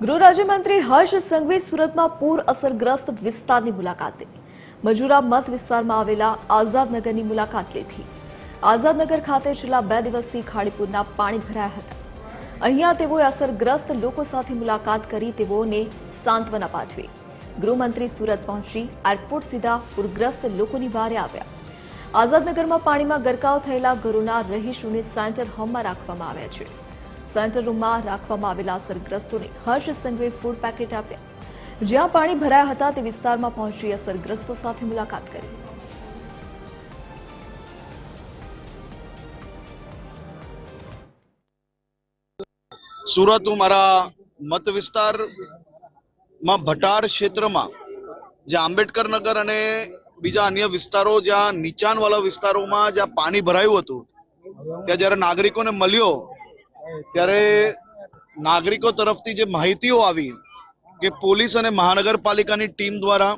ગૃહ રાજ્યમંત્રી હર્ષ સંઘવી સુરતમાં પૂર અસરગ્રસ્ત વિસ્તારની મુલાકાત. લીધી મજુરા મત વિસ્તારમાં આવેલા આઝાદનગરની મુલાકાત લીધી. આઝાદનગર ખાતે છેલ્લા બે દિવસથી ખાડીપુરના પાણી ભરાયા હતા. અહીંયા તેઓએ અસરગ્રસ્ત લોકો સાથે મુલાકાત કરી તેઓને સાંત્વના પાઠવી. ગૃહમંત્રી સુરત પહોંચી એરપોર્ટ સીધા પૂરગ્રસ્ત લોકોની વારે આવ્યા. આઝાદનગરમાં પાણીમાં ગરકાવ થયેલા ઘરોના રહીશોને સેન્ટર હોમમાં રાખવામાં આવ્યા છે. સેન્ટર રૂમમાં રાખવામાં આવેલા અસરગ્રસ્તોને હર્ષ સંઘવે ફૂડ પેકેટ આપ્યા. જ્યાં પાણી ભરાયા હતા તે વિસ્તારમાં પહોંચી અસરગ્રસ્તો સાથે મુલાકાત કરી. સુરત હું મારા મત વિસ્તારમાં ભટાર ક્ષેત્રમાં જે આંબેડકર નગર અને બીજા અન્ય વિસ્તારો જ્યાં નીચાણવાળા વિસ્તારોમાં જ્યાં પાણી ભરાયું હતું, ત્યાં જ્યારે નાગરિકોને મળ્યો ત્યારે નાગરિકો તરફથી જે માહિતીઓ આવી કે પોલીસ અને મહાનગરપાલિકાની ટીમ દ્વારા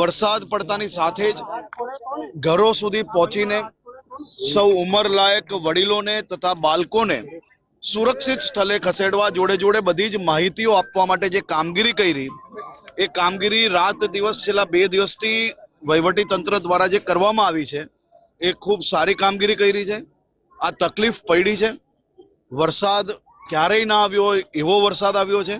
વરસાદ પડતાની સાથે જ ઘરો સુધી પહોંચીને સૌ ઉંમરલાયક વડીલોને તથા બાળકોને સુરક્ષિત સ્થળે ખસેડવા જોડે જોડે બધી જ માહિતીઓ આપવા માટે જે કામગીરી કરી, એ કામગીરી રાત દિવસ છેલ્લા બે દિવસથી વહીવટી તંત્ર દ્વારા જે કરવામાં આવી છે, એ ખૂબ સારી કામગીરી કરી છે. આ તકલીફ પડી છે. વરસાદ ક્યારેય ના આવ્યો હોય એવો વરસાદ આવ્યો છે?